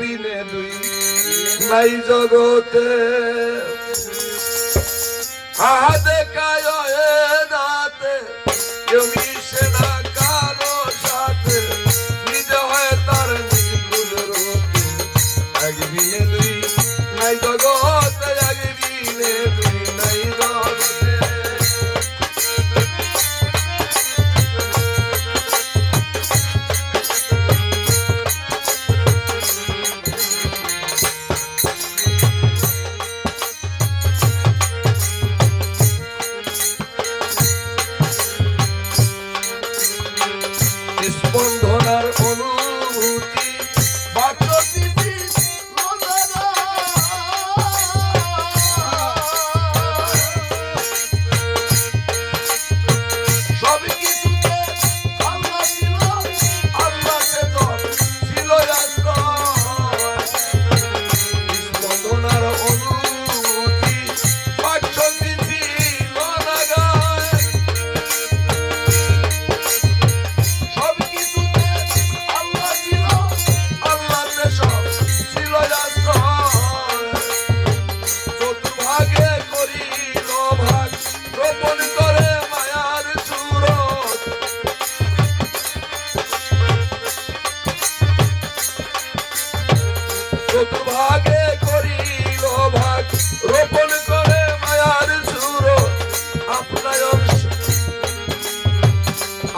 বিনে তুই নাই জগতে। আহাতে কায় দাতে জমি সেনা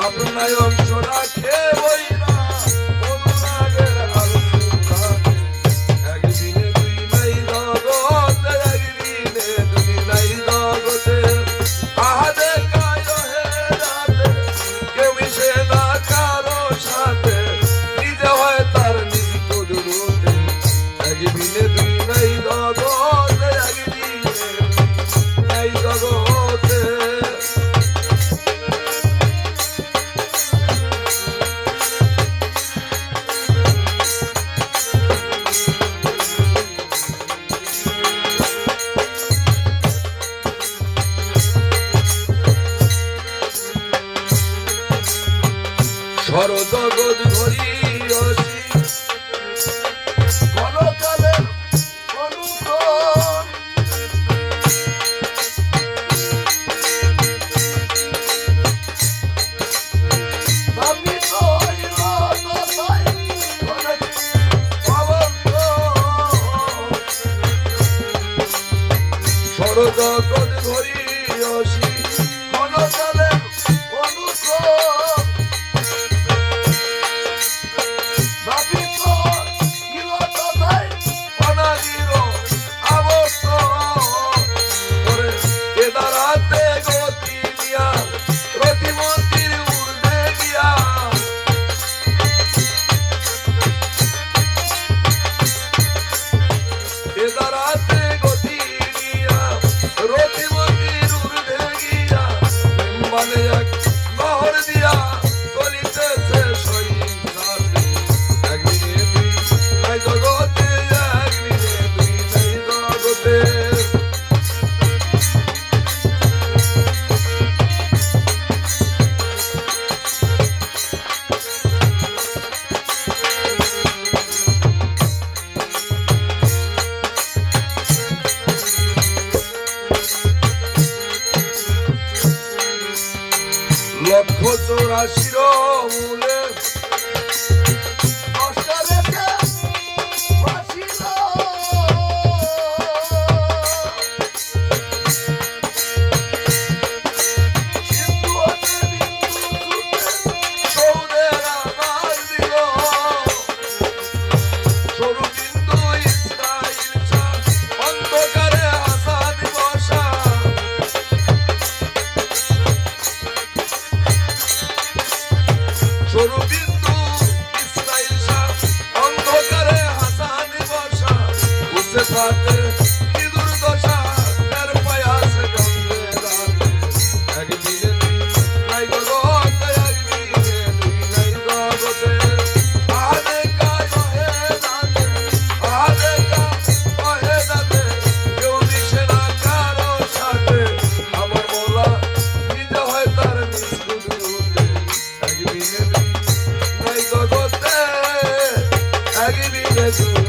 আপনার সোনা খেয়ে বই। সরজগৎ ভরি রসি কলকালের অনুগ্রহ Go, go, go. লক্ষ চৌরাশির মূলে Yes.